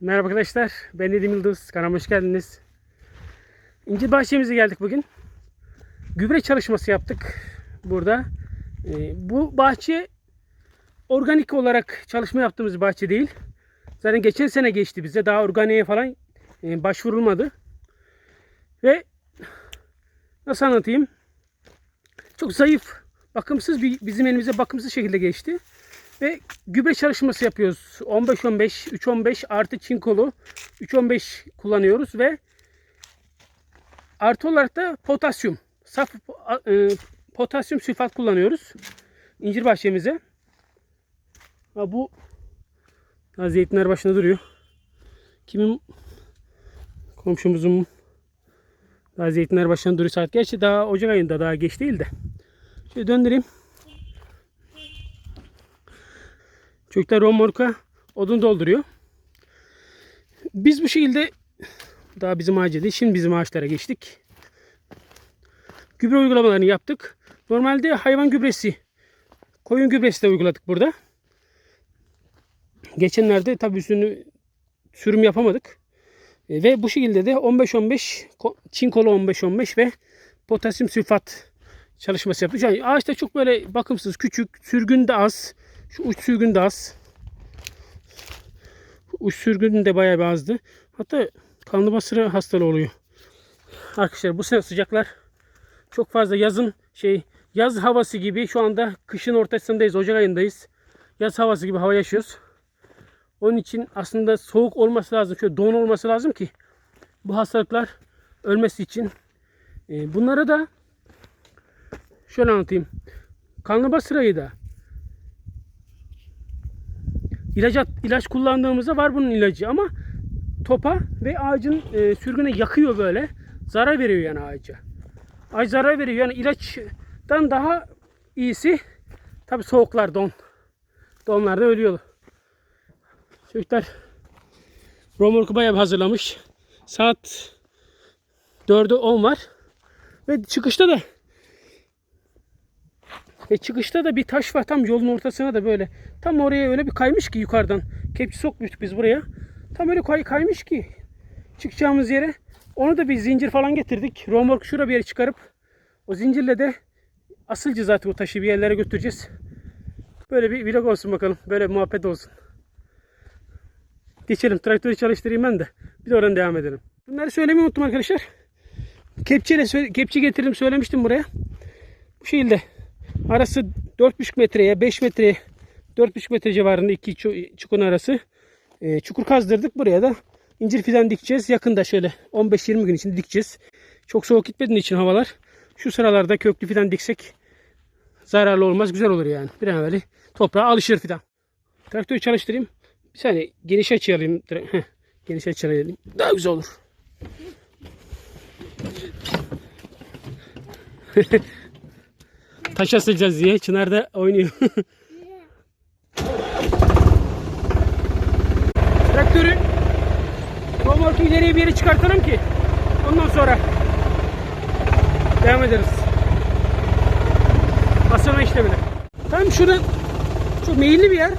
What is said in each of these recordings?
Merhaba arkadaşlar. Ben Nedim Yıldız. Kanalıma hoş geldiniz. İncir bahçemize geldik bugün. Gübre çalışması yaptık burada. Ee, bu bahçe organik olarak çalışma yaptığımız bahçe değil. Zaten geçen sene geçti bize. Daha organiğe falan e, başvurulmadı. Ve nasıl anlatayım? Çok zayıf, bakımsız bir bizim elimize bakımsız şekilde geçti. Ve gübre çalışması yapıyoruz. 15-15, 3-15 artı çinkolu 3-15 kullanıyoruz ve artı olarak da potasyum, saf e, potasyum sülfat kullanıyoruz. İncir bahçemize. Ha, bu ha, zeytinler başında duruyor. Kimin komşumuzun mu? daha zeytinler başında duruyor saat. Gerçi daha Ocak ayında daha geç değil de. Şöyle döndüreyim. Çocuklar romorka odun dolduruyor. Biz bu şekilde daha bizim ağaca değil. Şimdi bizim ağaçlara geçtik. Gübre uygulamalarını yaptık. Normalde hayvan gübresi, koyun gübresi de uyguladık burada. Geçenlerde tabii üstünü sürüm yapamadık. E, Ve bu şekilde de 15-15 ko- çinkolu 15-15 ve potasyum sülfat çalışması yaptık. Yani ağaçta çok böyle bakımsız, küçük, sürgün de az. Şu uç sürgün de az. Uç sürgün de bayağı bir azdı. Hatta kanlı basırı hastalığı oluyor. Arkadaşlar bu sene sıcaklar çok fazla yazın şey yaz havası gibi şu anda kışın ortasındayız. Ocak ayındayız. Yaz havası gibi hava yaşıyoruz. Onun için aslında soğuk olması lazım. Şöyle don olması lazım ki bu hastalıklar ölmesi için. Ee, bunlara da şöyle anlatayım. Kanlı basırayı da ilaç, at- ilaç kullandığımızda var bunun ilacı ama topa ve ağacın e, sürgüne yakıyor böyle. Zarar veriyor yani ağaca. Ağaç zarar veriyor. Yani ilaçtan daha iyisi tabi soğuklar don. Donlarda ölüyor. Çocuklar romorku bayağı hazırlamış. Saat 4'e 10 var. Ve çıkışta da ve çıkışta da bir taş var tam yolun ortasına da böyle. Tam oraya öyle bir kaymış ki yukarıdan. Kepçe sokmuştuk biz buraya. Tam öyle kay kaymış ki çıkacağımız yere. Onu da bir zincir falan getirdik. Romork şura bir yere çıkarıp o zincirle de asılcı zaten o taşı bir yerlere götüreceğiz. Böyle bir vlog olsun bakalım. Böyle bir muhabbet olsun. Geçelim. Traktörü çalıştırayım ben de. Bir de oradan devam edelim. Bunları söylemeyi unuttum arkadaşlar. Kepçeyle kepçe getirdim söylemiştim buraya. Bu şekilde arası 4,5 metreye 5 metreye 4,5 metre civarında iki çu- çukurun arası e, çukur kazdırdık. Buraya da incir fidan dikeceğiz. Yakında şöyle 15-20 gün içinde dikeceğiz. Çok soğuk gitmediği için havalar. Şu sıralarda köklü fidan diksek zararlı olmaz. Güzel olur yani. Bir an evveli toprağa alışır fidan. Traktörü çalıştırayım. Bir saniye geniş açı. Heh, geniş açı. Daha güzel olur. Taş asılacağız diye. Çınar da oynuyor. Traktörü romorku ileriye bir yere çıkartalım ki ondan sonra devam ederiz. Asılma işlemine. Tam şurada çok meyilli bir yer.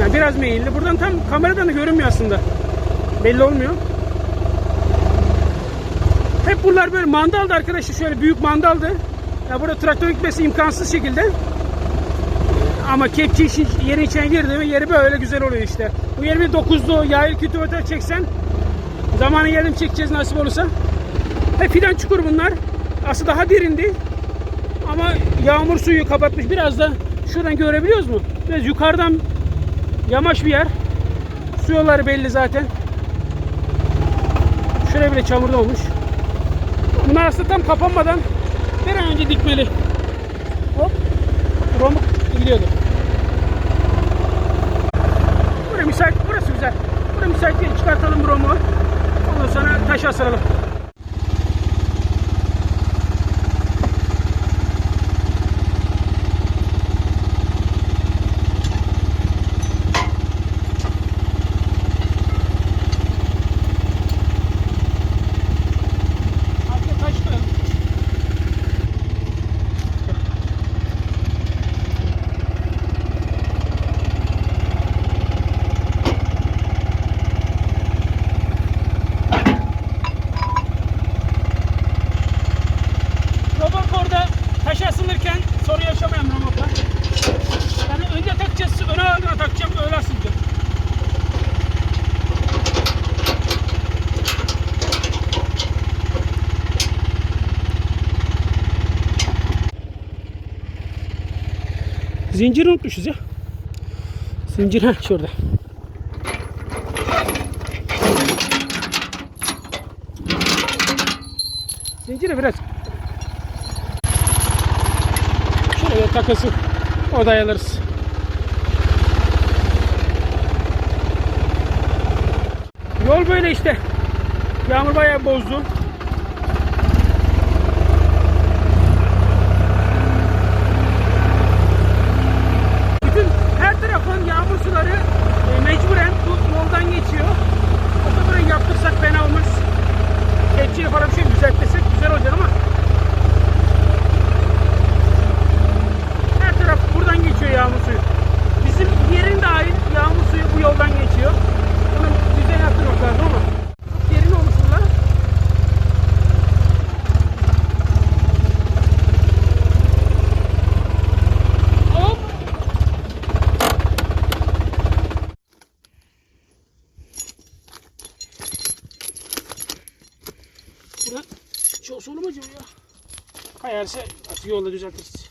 Yani biraz meyilli. Buradan tam kameradan da görünmüyor aslında. Belli olmuyor. Hep buralar böyle mandaldı arkadaşlar. Şöyle büyük mandaldı. Ya burada traktör gitmesi imkansız şekilde. Ama kepçe işin yerin içine girdi mi yeri böyle güzel oluyor işte. Bu yeri bir dokuzlu yayıl kültivatör çeksen zamanı geldim çekeceğiz nasip olursa. Hep fidan çukur bunlar. Aslında daha derindi. Ama yağmur suyu kapatmış. Biraz da şuradan görebiliyoruz mu? Biraz yukarıdan yamaç bir yer. Su yolları belli zaten. Şuraya bile çamurda olmuş. Bunlar aslında tam kapanmadan bir an önce dikmeli. Hop. Romuk gidiyordu. Burası müsait. Burası güzel. Burası müsait değil. Çıkartalım bu romuğu. Ondan sonra taşı asaralım. Zincir unutmuşuz ya. Zincir ha şurada. Zinciri biraz şöyle bir takılsın. O dayanırız. Yol böyle işte. Yağmur bayağı bozdu. Suları e, mecburen bu yoldan geçiyor. Otobanı yaptırsak fena olmaz. Kepçeyle falan bir şey düzeltmesek güzel olacak ama her taraf buradan geçiyor yağmur suyu. Bizim yerin dahil yağmur suyu bu yoldan geçiyor. Bunu düzen yaptırmak lazım ama çok derin olmuş bunlar. Hop. Bura çok sonu mu acaba ya? Artık yolda düzeltiriz.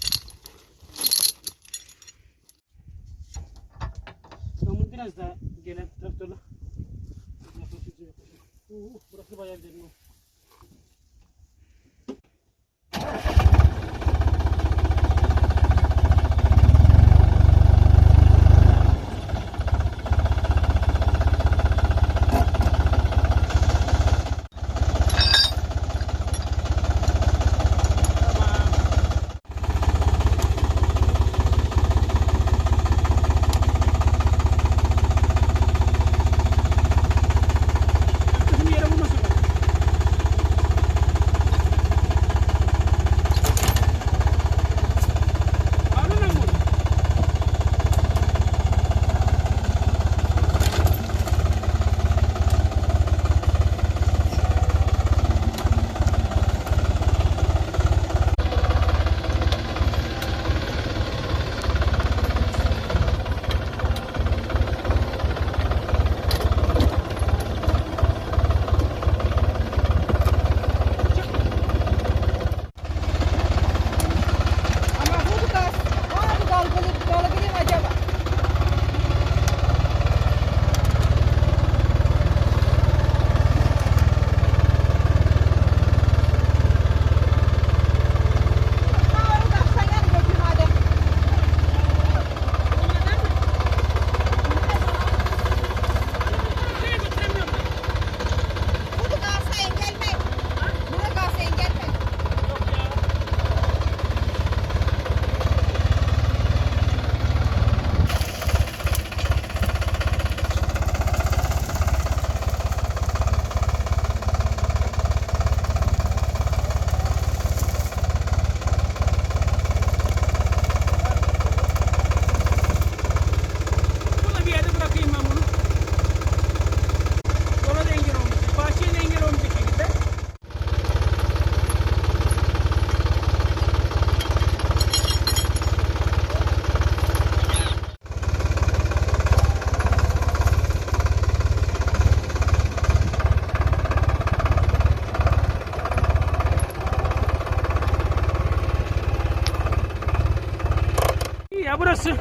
Burası.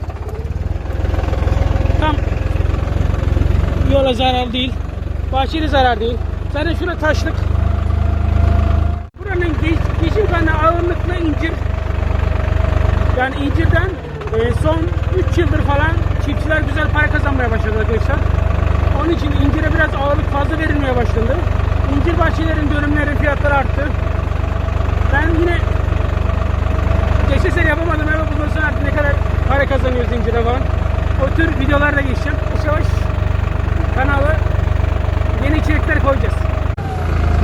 Tam yola zarar değil. Bahçeli zarar değil. Zaten şurada taşlık. Buranın geç- geçim kaynağı ağırlıklı incir. Yani incirden e, son 3 yıldır falan çiftçiler güzel para kazanmaya başladı arkadaşlar. Onun için incire biraz ağırlık fazla verilmeye başlandı. İncir bahçelerin dönümlerin fiyatları arttı. Ben yine geçen sene yapamadım ama bundan sonra ne kadar para kazanıyoruz incire falan. O tür videolarda geçeceğim. Yavaş yavaş kanala yeni içerikler koyacağız.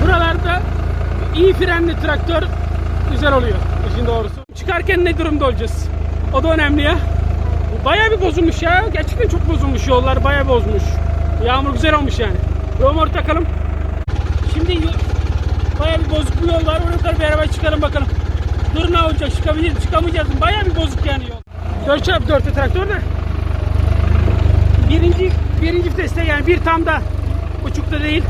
Buralarda iyi frenli traktör güzel oluyor işin doğrusu. Çıkarken ne durumda olacağız? O da önemli ya. Bayağı bir bozulmuş ya. Gerçekten çok bozulmuş yollar bayağı bozmuş. Yağmur güzel olmuş yani. Romor takalım. Şimdi bayağı bir bozuk bir yol var. Oraya kadar beraber çıkalım bakalım. Dur ne olacak? Çıkabilir, çıkamayacağız mı? Bayağı bir bozuk yani yol. 4 çarp 4'te traktör de. Birinci, birinci viteste yani bir tam da buçukta değil.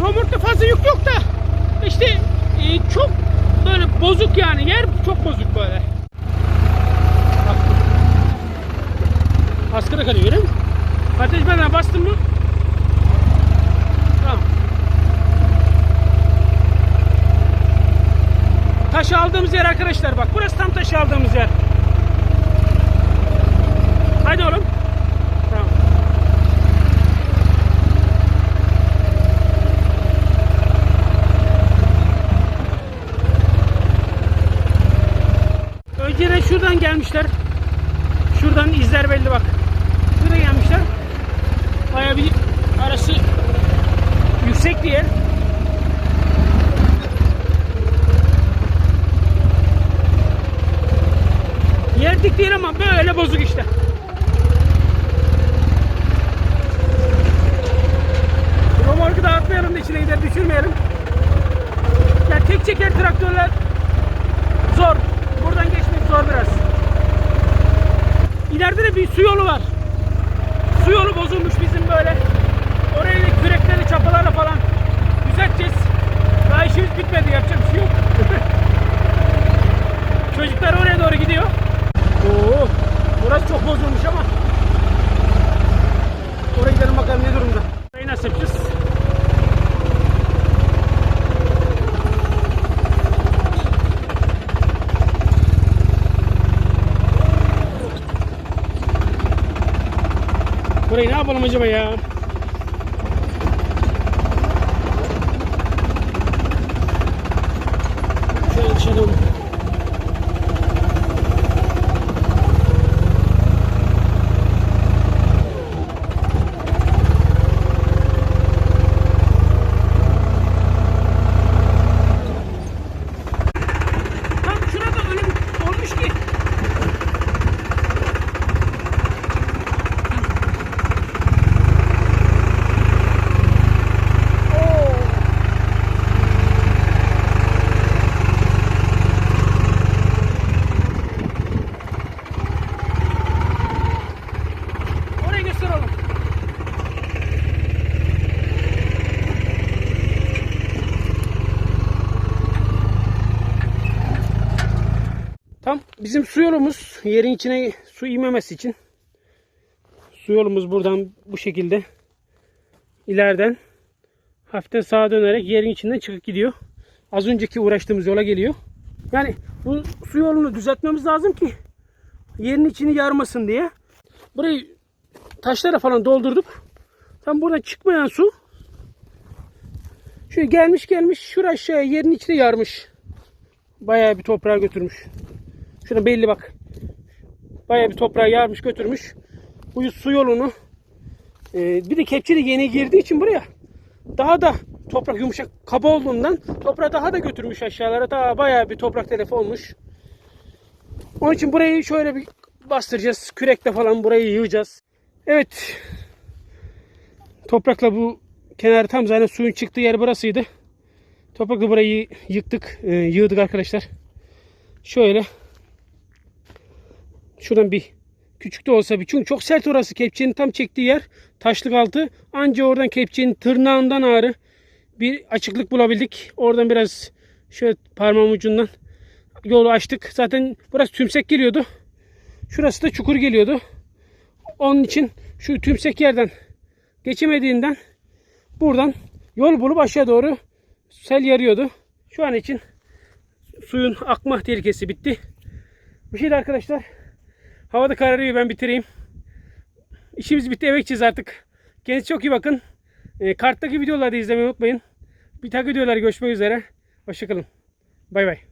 Romorkta fazla yük yok da işte e, çok böyle bozuk yani yer çok bozuk böyle. Askıda kalıyor öyle mi? Ateş benden bastım mı Taşı aldığımız yer arkadaşlar bak. Burası tam taşı aldığımız yer. Hadi oğlum. Tamam. Önceden şuradan gelmişler. Şuradan izler belli bak. Şuraya gelmişler. Baya bir arası yüksek bir yer. Yer dik değil ama böyle bozuk işte. Romorku dağıtmayalım da içine gider düşürmeyelim. Ya tek çeker traktörler zor. Buradan geçmek zor biraz. İleride de bir su yolu var. Su yolu bozulmuş bizim böyle. Orayı da kürekleri çapalarla falan düzelteceğiz. Daha işimiz bitmedi yapacak bir şey yok. Çocuklar oraya doğru gidiyor. Oo, burası çok bozulmuş ama. Oraya gidelim bakalım ne durumda. Burayı nasıl yapacağız? Burayı ne yapalım acaba ya? Şöyle dışarı Tam şurada ölüm olmuş ki. Orayı göster oğlum. Tam bizim su yolumuz yerin içine su inmemesi için su yolumuz buradan bu şekilde ileriden hafiften sağa dönerek yerin içinden çıkıp gidiyor. Az önceki uğraştığımız yola geliyor. Yani bu su yolunu düzeltmemiz lazım ki yerin içini yarmasın diye. Burayı taşlara falan doldurduk. Tam buradan çıkmayan su şöyle gelmiş gelmiş şuraya aşağıya yerin içine yarmış. Bayağı bir toprağa götürmüş. Şuna belli bak. Bayağı bir toprağı yarmış götürmüş. Bu su yolunu e, bir de kepçe de yeni girdiği için buraya daha da toprak yumuşak kaba olduğundan toprağı daha da götürmüş aşağılara. Daha bayağı bir toprak telef olmuş. Onun için burayı şöyle bir bastıracağız. Kürekle falan burayı yığacağız. Evet. Toprakla bu kenar tam zaten suyun çıktığı yer burasıydı. Toprakla burayı yıktık, e, yığdık arkadaşlar. Şöyle. Şuradan bir küçük de olsa bir. Çünkü çok sert orası. Kepçenin tam çektiği yer taşlık altı. Anca oradan kepçenin tırnağından ağrı. Bir açıklık bulabildik. Oradan biraz şöyle parmağım ucundan yolu açtık. Zaten burası tümsek geliyordu. Şurası da çukur geliyordu. Onun için şu tümsek yerden geçemediğinden buradan yol bulup aşağı doğru sel yarıyordu. Şu an için suyun akma tehlikesi bitti. Bir şey de arkadaşlar Havada kararıyor ben bitireyim. İşimiz bitti eve gideceğiz artık. Kendinize çok iyi bakın. E, karttaki videoları da izlemeyi unutmayın. Bir takip videoları görüşmek üzere. Hoşçakalın. Bay bay.